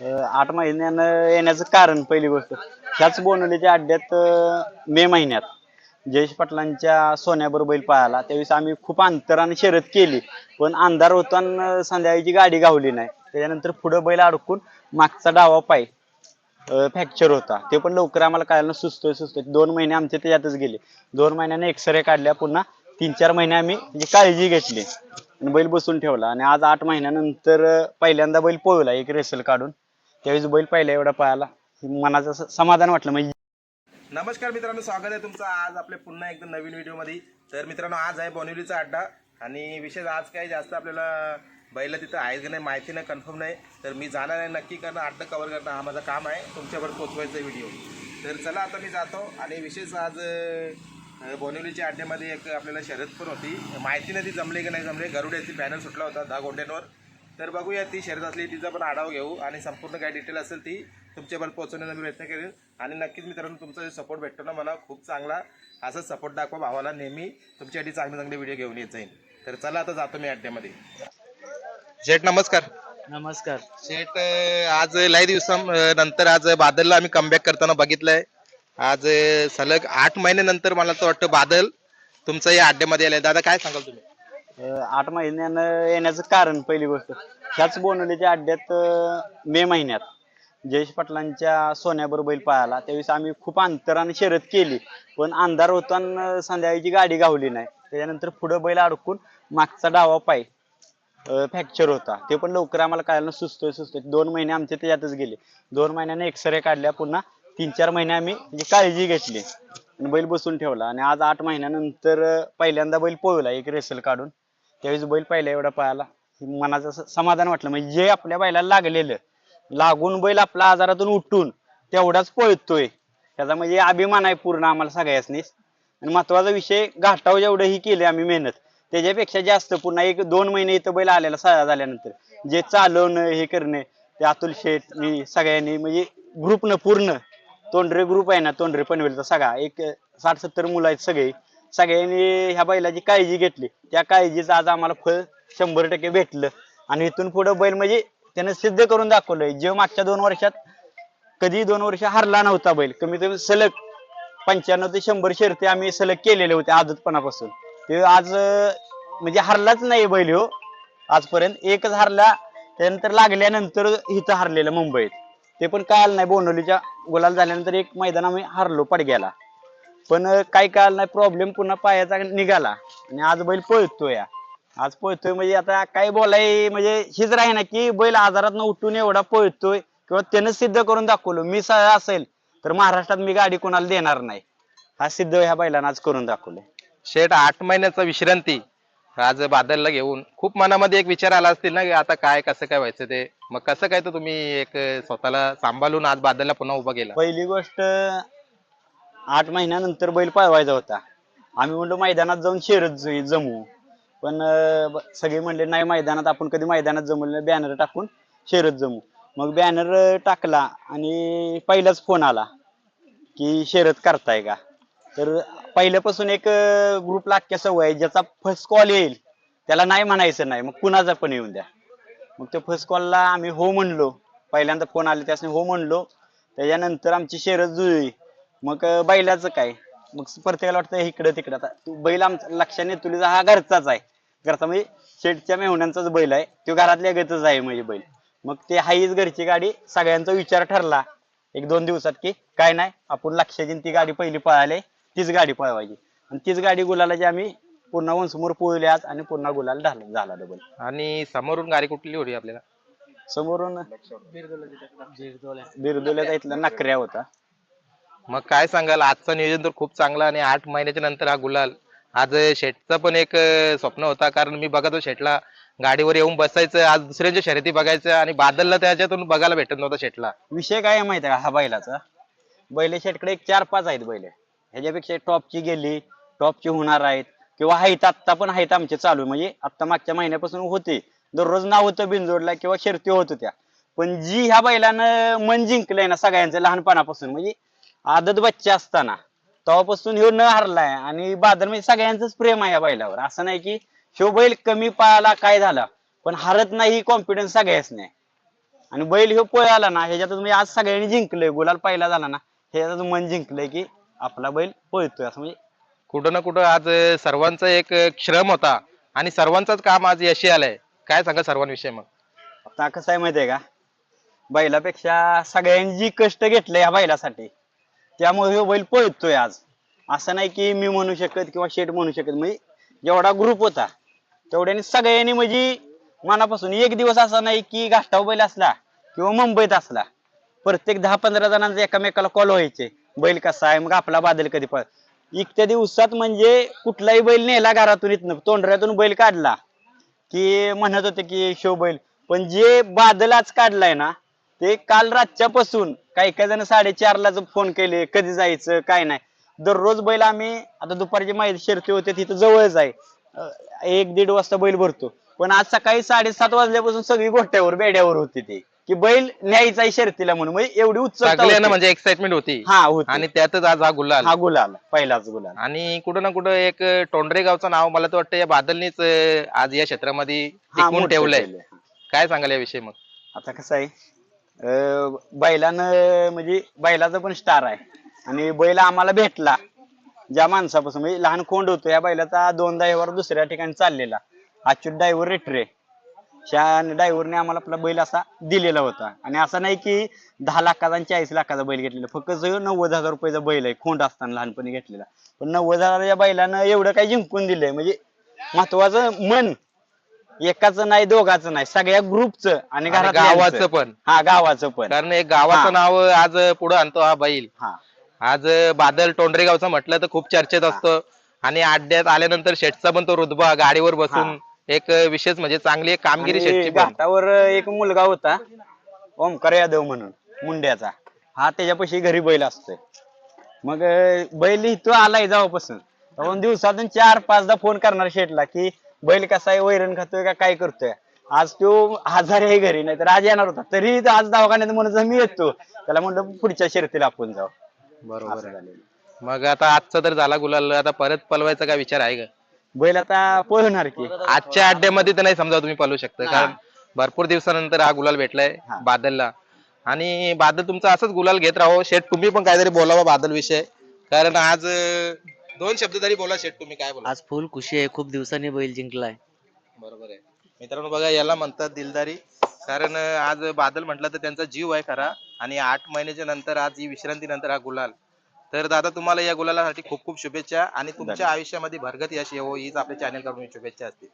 अं, आठ महिन्यानं येण्याचं कारण पहिली गोष्ट. ह्याच बोनवलीच्या अड्ड्यात अं, मे महिन्यात जयेश पाटलांच्या सोन्याबर बैल पळाला. त्यावेळेस आम्ही खूप अंतराने शर्यत केली. पण अंधार होता आणि संध्याकाळची गाडी गावली नाही. त्याच्यानंतर पुढं बैल अडकून मागचा डावा पाय फ्रॅक्चर होता. ते पण लवकर आम्हाला कळायला सुचतोय सुचतोय. दोन महिने आमचे त्याच्यातच गेले. दोन महिन्याने एक्सरे काढल्या. पुन्हा तीन चार महिने आम्ही म्हणजे काळजी घेतली. आणि बैल बसून ठेवला. आणि आज आठ महिन्यानंतर अं, पहिल्यांदा बैल पळवला एक रेसल काढून. त्यावेळेस बैल पाहिला एवढा पळाला मनाचं असं समाधान वाटलं म्हणजे. नमस्कार मित्रांनो स्वागत आहे तुमचं आज आपल्या पुन्हा एकदा नवीन व्हिडिओमध्ये. तर मित्रांनो आज आहे बोनिवलीचा अड्डा. आणि विशेष आज काही जास्त आपल्याला बैल तिथं आहे की नाही माहिती नाही कन्फर्म नाही. तर मी जाणार आहे नक्की करणं अड्डा कवर करणं हा माझं काम आहे. तुमच्यावर पोचवायचा व्हिडिओ तर चला आता मी जातो. आणि विशेष आज बोनिवलीच्या अड्ड्यामध्ये एक आपल्याला शर्यत पण होती. माहिती नाही ती जमली की नाही जमले. गरुड्याची पॅनल सुटला होता दहा गोंड्यांवर. तर बघूया ती शर्यत असली तिचा पण आढावा घेऊ आणि संपूर्ण काय डिटेल असेल ती तुमच्यापर्यंत पोहोचवण्याचा मी प्रयत्न करेन. आणि नक्कीच मित्रांनो तुमचा सपोर्ट भेटतो ना मला खूप चांगला असा सपोर्ट दाखवा भावाला. नेहमी तुमच्यासाठी चांगले चांगले व्हिडिओ घेऊन येत जाईन. तर चला आता जातो मी अड्ड्यामध्ये. शेठ नमस्कार. नमस्कार. शेठ आज लय दिवसानंतर आज बादलला आम्ही कमबॅक करताना बघितलंय. आज सलग आठ महिन्यानंतर मला तर वाटतं बादल तुमचं या अड्ड्यामध्ये आलंय. दादा काय सांगाल तुम्ही? अं, आठ महिन्यानं येण्याचं कारण पहिली गोष्ट. ह्याच बोनवलीच्या अड्ड्यात अं, मे महिन्यात जयेश पाटलांच्या सोन्याबरोबर बैल पळाला. त्यावेळेस आम्ही खूप अंतराने शर्यत केली. पण अंधार होता आणि संध्याकाळची गाडी गावली नाही. त्याच्यानंतर पुढं बैल अडकून मागचा डावा पाय फ्रॅक्चर होता. ते पण लवकर आम्हाला कळायला सुचतोय सुचतोय. दोन महिने आमचे त्याच्यातच गेले. दोन महिन्याने एक्सरे काढल्या. पुन्हा तीन चार महिने आम्ही म्हणजे काळजी घेतली. आणि बैल बसून ठेवला. आणि आज आठ महिन्यानंतर अं, पहिल्यांदा बैल पळवला एक रेसल काढून. त्यावेळेस बैल पाहिला एवढा पळाला मनाचं असं समाधान वाटलं. म्हणजे जे आपल्या बैलाला लागलेलं लागून बैल आपला आजारातून उठून तेवढाच पळतोय. त्याचा म्हणजे अभिमान आहे पूर्ण आम्हाला सगळ्यासनीच आणि महत्त्वाचा विषय घाटाव जेवढं ही केली आम्ही मेहनत त्याच्यापेक्षा जास्त पुन्हा एक दोन महिने इथं बैल आलेला सहा झाल्यानंतर जे चालवणं हे करणे ते अतुल शेठ मी सगळ्यांनी म्हणजे ग्रुपनं पूर्ण तोंडरे ग्रुप आहे ना तोंडरे पनवेलचा सगळा एक साठ सत्तर मुलं आहेत सगळे. सगळ्यांनी ह्या बैलाची काळजी घेतली. त्या काळजीचं आज आम्हाला फळ शंभर टक्के भेटलं. आणि इथून पुढे बैल म्हणजे त्यानं सिद्ध करून दाखवलंय. जे मागच्या दोन वर्षात कधी दोन वर्ष हरला नव्हता बैल. कमीत कमी सलग पंच्याण्णव ते शंभर शर्ती आम्ही सलग केलेले होते आदतपणापासून. ते आज म्हणजे हरलाच नाही बैल हो. आजपर्यंत एकच हरला त्यानंतर लागल्यानंतर इथं हरलेलं मुंबईत. ते पण कळालं नाही बोनवलीच्या गुलाल झाल्यानंतर एक मैदान आम्ही हरलो पडग्याला. पण काय कळालं नाही प्रॉब्लेम पुन्हा पायाचा निघाला. आणि आज बैल पळतोय. या. आज पळतोय म्हणजे आता काय बोलाय म्हणजे हीच राही ना की बैल आजारात उठून एवढा पळतोय किंवा त्यानं सिद्ध करून दाखवलं मी असेल तर महाराष्ट्रात मी गाडी कोणाला देणार नाही. हा सिद्ध ह्या बैलानं आज करून दाखवले शेठ आठ महिन्याचा विश्रांती. आज बादलला घेऊन. खूप मनामध्ये एक विचार आला असतील ना की आता काय कसं काय व्हायचं ते. मग कसं काय तर तुम्ही एक स्वतःला सांभाळून आज बादलला पुन्हा उभा केला? पहिली गोष्ट आठ महिन्यानंतर बैल पळवायचा होता. आम्ही म्हणलो मैदानात जाऊन शेरत जमू पण अं, सगळे म्हणले नाही मैदानात आपण कधी मैदानात जमवलं बॅनर टाकून शेरत जमू मग बॅनर टाकला आणि पहिलाच फोन आला की शेरत करताय का? तर पहिल्यापासून एक ग्रुपला अख्ख्या सवय आहे ज्याचा फर्स्ट कॉल येईल त्याला नाही म्हणायचं नाही मग कुणाचा पण येऊन द्या. मग त्या फर्स्ट कॉलला आम्ही हो म्हणलो. पहिल्यांदा फोन आले त्यासने हो म्हणलो. त्याच्यानंतर आमची शेरत जुळली. मग अं, बैलाचं काय? मग प्रत्येकाला वाटतं इकडं तिकडं. आता तू बैल आमचा लक्षाने तुला हा घरचाच आहे. घरचा म्हणजे शेटच्या मेहुण्यांचाच बैल आहे. तो घरातल्या गतच आहे म्हणजे बैल. मग ते हाईच घरची गाडी सगळ्यांचा विचार ठरला एक दोन दिवसात की काय नाही आपण लक्षाची ती गाडी पहिली पळाली तीच गाडी पळवायची. आणि तीच गाडी गुलालाची आम्ही पुन्हा वंसमोर पोळली आज आणि पुन्हा गुलाल झाला झाला डबल आणि समोरून गाडी कुठली होती आपल्याला? समोरून बिरदोल्याचा इथला नकऱ्या होता. मग काय सांगाल? आजचं नियोजन तर खूप चांगलं आणि आठ महिन्याच्या नंतर हा गुलाल. आज शेटचं पण एक स्वप्न होता कारण मी बघत होतो शेटला गाडीवर येऊन बसायचं आज दुसऱ्यांच्या शर्यती बघायचं आणि बादलला त्याच्यातून बघायला भेटत नव्हतं शेटला विषय काय आहे माहिती आहे का? हा बैलाचा. बैले शेटकडे एक चार पाच आहेत बैल. ह्याच्यापेक्षा टॉपची गेली टॉपची होणार आहेत. किंवा आहेत आत्ता पण आहेत आमचे चालू. म्हणजे आत्ता मागच्या महिन्यापासून होते. दररोज नाव होतं बिनजोडला किंवा शर्ती होत होत्या. पण जी ह्या बैलानं मन जिंकलंय ना सगळ्यांचं लहानपणापासून. म्हणजे आदत बच्चे असताना. तेव्हापासून ह्यो न हरलाय आणि बादल म्हणजे सगळ्यांचंच प्रेम आहे या बैलावर. असं नाही की ह्यो बैल कमी पाळाला काय झाला पण हरत नाही कॉन्फिडन्स सगळ्याच नाही आणि बैल ह्यो पळ आला ना ह्याच्यातच म्हणजे आज सगळ्यांनी जिंकलंय. गुलाल पहिला झाला ना ह्याच्यातच मन जिंकलंय की आपला बैल पळतोय. असं म्हणजे कुठं ना कुठं आज सर्वांचा एक श्रम होता. आणि सर्वांचंच काम आज यशी आलंय. काय सांगा सर्वांविषयी मग? आता कसं आहे माहितीये का? बैलापेक्षा सगळ्यांनी जी कष्ट घेतले या बैलासाठी त्यामुळे हे बैल पळतोय आज. असं नाही की मी म्हणू शकत किंवा शेट म्हणू शकत. म्हणजे जेवढा ग्रुप होता तेवढ्याने सगळ्यांनी म्हणजे मनापासून एक दिवस असा नाही की घाटाव बैल असला किंवा मुंबईत असला प्रत्येक दहा पंधरा जणांचा एकामेकाला कॉल व्हायचे. बैल कसा आहे मग आपला बादल कधी पळ इतक्या दिवसात म्हणजे कुठलाही बैल नेला घरातून इथनं तोंडऱ्यातून बैल काढला. की म्हणत होते की शो बैल. पण जे बादल आज काढलाय ना ते काल रातच्या पासून काही काही जण साडेचारला फोन केले कधी जायचं काय नाही. दररोज बैल आम्ही आता दुपारची माहिती शर्ती होते तिथं जवळच आहे. एक दीड वाजता बैल भरतो. पण आज सकाळी साडेसात वाजल्यापासून सगळी गोट्यावर बेड्यावर होती ती. की बैल न्यायचा आहे शर्तीला म्हणून. म्हणजे एवढी उत्सुकता सगळ्यांना होती. म्हणजे एक्साइटमेंट होती. हा होती. आणि त्यातच आज हा गुल्हाल हा गुलाल पहिलाच गुलाल. आणि कुठं ना कुठं एक टोंडरे गावचं नाव मला तर वाटतं या बादलनीच आज या क्षेत्रामध्ये हा, टिकवून मोठं ठेवलंय. केलंय. काय सांगाल याविषयी मग? आता कसं आहे अं, बैलानं म्हणजे बैलाचा पण स्टार आहे. आणि बैल आम्हाला भेटला. ज्या माणसापासून म्हणजे लहान कोंड होतो या बैलाचा दोनदा व्यवहार दुसऱ्या ठिकाणी चाललेला. अच्युत डायव्हर रेटरे त्या डायव्हरने आम्हाला आपला बैल असा दिलेला होता. आणि असं नाही की दहा लाखाचा आणि चाळीस लाखाचा बैल घेतलेला. फक्त जो नव्वद हजार रुपयाचा बैल आहे खोंड असताना लहानपणी घेतलेला. पण नव्वद हजाराच्या बैलानं एवढं काही जिंकून दिलंय. म्हणजे महत्वाचं मन एकाच नाही दोघाचं नाही. सगळ्या ग्रुपचं आणि आणि घरातल्यांचं. गावाचं पण. हा गावाचं पण. कारण एक हा. गावाचं नाव आज पुढे आणतो हा बैल. हा. आज बादल टोंडरे गावचं म्हटलं तर खूप चर्चेत असतो. आणि अड्ड्यात आल्यानंतर शेटचा पण तो रुतबा गाडीवर बसून एक विशेष म्हणजे चांगली एक कामगिरी आणि शेटची पण. घाटावर एक मुलगा होता ओमकार यादव म्हणून मुंड्याचा. हा त्याच्यापाशी घरी बैल असतोय. मग अं, बैल इथं आलाय जेव्हापासून तेव्हा दिवसातून चार पाचदा फोन करणार शेटला की बैल कसा आहे वैरण खातोय का काय करतोय? आज तो आजारी आहे घरी नाही तर आज येणार होता. तरी तो आज दवाखान्यात म्हणत मी येतो. त्याला म्हणलं पुढच्या शर्तीला आपण जाऊ. बरोबर असं आहे. झालेलं. मग आता आजचा तर झाला गुलाल. आता परत पलवायचा काय विचार आहे का? बैल आता पळणार की. आजच्या अड्ड्यामध्ये तर नाही समजा तुम्ही पलवू शकता. कारण भरपूर दिवसानंतर हा गुलाल भेटलाय हा. बादलला. आणि बादल तुमचा असंच गुलाल घेत राहो. शेठ तुम्ही पण काहीतरी बोलावा बादल विषय कारण आज अं, दोन शब्द तरी बोला शेठ तुम्ही काय बोला? आज फुल खुशी आहे खूप दिवसांनी बैल जिंकलाय. बरोबर आहे. मित्रांनो बघा याला म्हणतात दिलदारी. कारण अं, आज बादल म्हटलं तर त्यांचा जीव आहे खरा. आणि आठ महिन्याच्या नंतर आज ही विश्रांती नंतर हा गुलाल. तर दादा तुम्हाला या गुलालासाठी खूप खूप शुभेच्छा. आणि तुमच्या आयुष्यामध्ये भरगत यश येवो हीच आपल्या चॅनलकडून शुभेच्छा असतील.